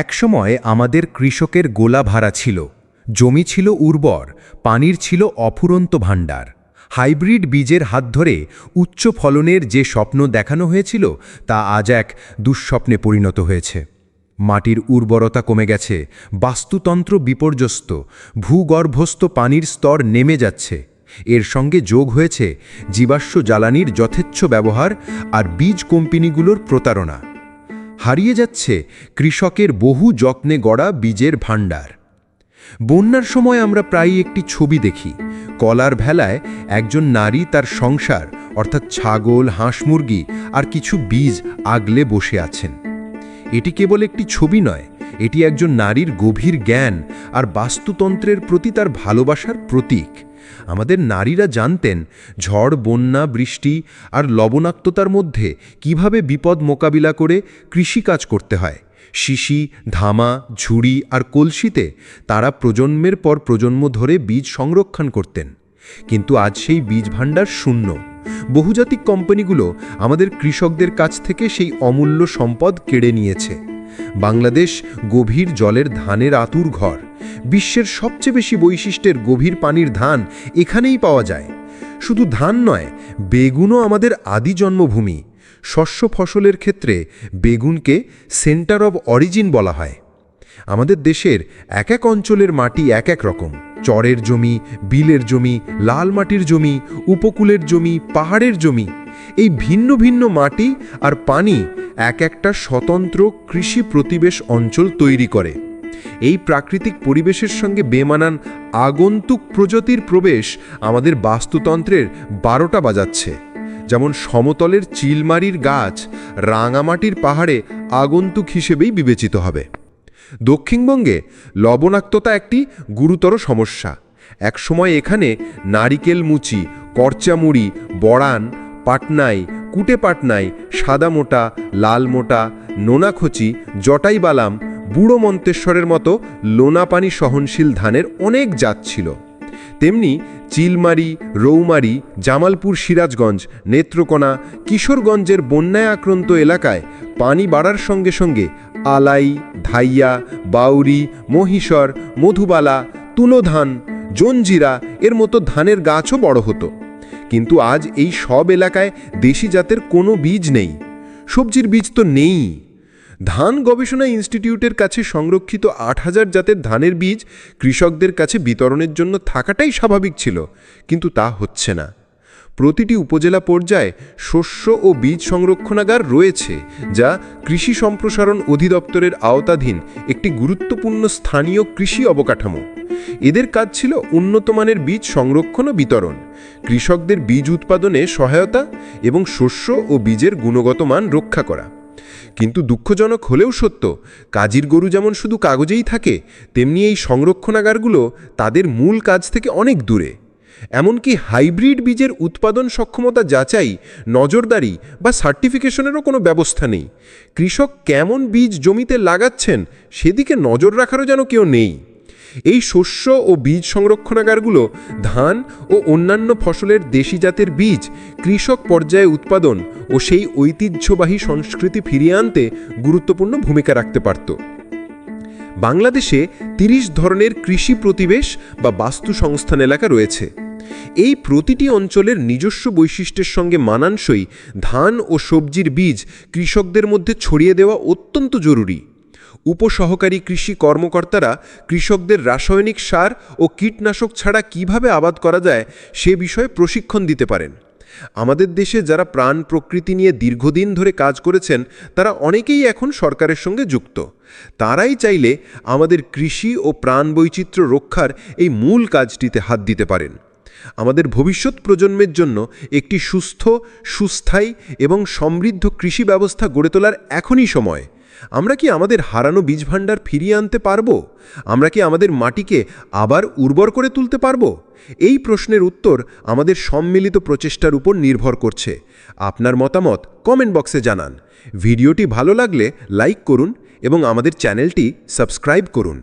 একসময় আমাদের কৃষকের গোলা ভাড়া ছিল, জমি ছিল উর্বর, পানির ছিল অফুরন্ত ভাণ্ডার। হাইব্রিড বীজের হাত ধরে উচ্চ ফলনের যে স্বপ্ন দেখানো হয়েছিল, তা আজ এক দুঃস্বপ্নে পরিণত হয়েছে। মাটির উর্বরতা কমে গেছে, বাস্তুতন্ত্র বিপর্যস্ত, ভূগর্ভস্থ পানির স্তর নেমে যাচ্ছে। এর সঙ্গে যোগ হয়েছে জীবাশ্ম জ্বালানির যথেচ্ছ ব্যবহার আর বীজ কোম্পানিগুলোর প্রতারণা। হারিয়ে যাচ্ছে কৃষকের বহু যত্নে গড়া বীজের ভাণ্ডার। বন্যার সময় আমরা প্রায়ই একটি ছবি দেখি। কলার ভেলায় একজন নারী তার সংসার, অর্থাৎ ছাগল, হাঁস মুরগি আর কিছু বীজ আগলে বসে আছেন। এটি কেবল একটি ছবি নয়, এটি একজন নারীর গভীর জ্ঞান আর বাস্তুতন্ত্রের প্রতি তার ভালোবাসার প্রতীক। আমাদের নারীরা জানতেন, ঝড়, বন্যা, বৃষ্টি আর লবণাক্ততার মধ্যে কীভাবে বিপদ মোকাবিলা করে কৃষিকাজ করতে হয়। শিশি, ধামা, ঝুড়ি আর কলসিতে তারা প্রজন্মের পর প্রজন্ম ধরে বীজ সংরক্ষণ করতেন। কিন্তু আজ সেই বীজ ভাণ্ডার শূন্য। বহুজাতিক কোম্পানিগুলো আমাদের কৃষকদের কাছ থেকে সেই অমূল্য সম্পদ কেড়ে নিয়েছে। বাংলাদেশ গভীর জলের ধানের আতুর ঘর। বিশ্বের সবচেয়ে বেশি বৈশিষ্ট্যের গভীর পানির ধান এখানেই পাওয়া যায়। শুধু ধান নয়, বেগুনও আমাদের আদি জন্মভূমি। শস্য ফসলের ক্ষেত্রে বেগুনকে সেন্টার অব অরিজিন বলা হয়। আমাদের দেশের এক এক অঞ্চলের মাটি এক এক রকম। চরের জমি, বিলের জমি, লাল মাটির জমি, উপকূলের জমি, পাহাড়ের জমি। এই ভিন্ন ভিন্ন মাটি আর পানি এক একটা স্বতন্ত্র কৃষি প্রতিবেশ অঞ্চল তৈরি করে। এই প্রাকৃতিক পরিবেশের সঙ্গে বেমানান আগন্তুক প্রজাতির প্রবেশ আমাদের বাস্তুতন্ত্রের বারোটা বাজাচ্ছে। যেমন সমতলের চিলমারির গাছ রাঙামাটির পাহাড়ে আগন্তুক হিসেবেই বিবেচিত হবে। দক্ষিণবঙ্গে লবণাক্ততা একটি গুরুতর সমস্যা। একসময় এখানে নারিকেল মুচি, করচামুড়ি, বড়ান, পাটনাই কুটে পাটনাই সাদা মোটা, লাল মোটা নোনাখচি জটাই বালাম, বুড়ো মন্তেশ্বরের মতো লোনাপানি সহনশীল ধানের অনেক জাত ছিল। তেমনি চিলমারি, রৌমারি, জামালপুর সিরাজগঞ্জ, নেত্রকোনা, কিশোরগঞ্জের বন্যায় আক্রান্ত এলাকায় পানি বাড়ার সঙ্গে সঙ্গে আলাই, ধাইয়া, বাউরি, মহিষর, মধুবালা, তুলোধান, জঞ্জিরা এর মতো ধানের গাছও বড় হতো। কিন্তু আজ এই সব এলাকায় দেশি জাতের কোনো বীজ নেই। সবজির বীজ তো নেই। ধান গবেষণা ইনস্টিটিউটের কাছে সংরক্ষিত আট হাজার জাতের ধানের বীজ কৃষকদের কাছে বিতরণের জন্য থাকাটাই স্বাভাবিক ছিল, কিন্তু তা হচ্ছে না। প্রতিটি উপজেলা পর্যায়ে শস্য ও বীজ সংরক্ষণাগার রয়েছে, যা কৃষি সম্প্রসারণ অধিদপ্তরের আওতাধীন একটি গুরুত্বপূর্ণ স্থানীয় কৃষি অবকাঠামো। এদের কাজ ছিল উন্নতমানের বীজ সংরক্ষণ ও বিতরণ। কৃষকদের বীজ উৎপাদনে সহায়তা এবং শস্য ও বীজের গুণগত মান রক্ষা করা। কিন্তু দুঃখজনক হলেও সত্য, কাজীর গরু যেমন শুধু কাগজেই থাকে, তেমনি এই সংরক্ষণাগারগুলো তাদের মূল কাজ থেকে অনেক দূরে। এমনকি হাইব্রিড বীজের উৎপাদন সক্ষমতা যাচাই, নজরদারি বা সার্টিফিকেশনেরও কোনো ব্যবস্থা নেই। কৃষক কেমন বীজ জমিতে লাগাচ্ছেন, সেদিকে নজর রাখারও যেন কেউ নেই। এই শস্য ও বীজ সংরক্ষণাগারগুলো ধান ও অন্যান্য ফসলের দেশি জাতের বীজ, কৃষক পর্যায়ে উৎপাদন ও সেই ঐতিহ্যবাহী সংস্কৃতি ফিরিয়ে আনতে গুরুত্বপূর্ণ ভূমিকা রাখতে পারত। বাংলাদেশে ৩০ ধরনের কৃষি প্রতিবেশ বা বাস্তু সংস্থান এলাকা রয়েছে। এই প্রতিটি অঞ্চলের নিজস্ব বৈশিষ্ট্যের সঙ্গে মানানসই ধান ও সবজির বীজ কৃষকদের মধ্যে ছড়িয়ে দেওয়া অত্যন্ত জরুরি। উপসহকারী কৃষি কর্মকর্তারা কৃষকদের রাসায়নিক সার ও কীটনাশক ছাড়া কীভাবে আবাদ করা যায় সে বিষয়ে প্রশিক্ষণ দিতে পারেন। আমাদের দেশে যারা প্রাণ প্রকৃতি নিয়ে দীর্ঘদিন ধরে কাজ করেছেন, তারা অনেকেই এখন সরকারের সঙ্গে যুক্ত। তারাই চাইলে আমাদের কৃষি ও প্রাণ বৈচিত্র্য রক্ষার এই মূল কাজটিতে হাত দিতে পারেন। আমাদের ভবিষ্যৎ প্রজন্মের জন্য একটি সুস্থ, সুস্থায়ী এবং সমৃদ্ধ কৃষি ব্যবস্থা গড়ে তোলার এখনই সময়। আমরা কি আমাদের হারানো বীজ ভাণ্ডার ফিরিয়ে আনতে পারব? আমরা কি আমাদের মাটিকে আবার উর্বর করে তুলতে পারব? এই প্রশ্নের উত্তর আমাদের সম্মিলিত প্রচেষ্টার উপর নির্ভর করছে। আপনার মতামত কমেন্ট বক্সে জানান। ভিডিওটি ভালো লাগলে লাইক করুন এবং আমাদের চ্যানেলটি সাবস্ক্রাইব করুন।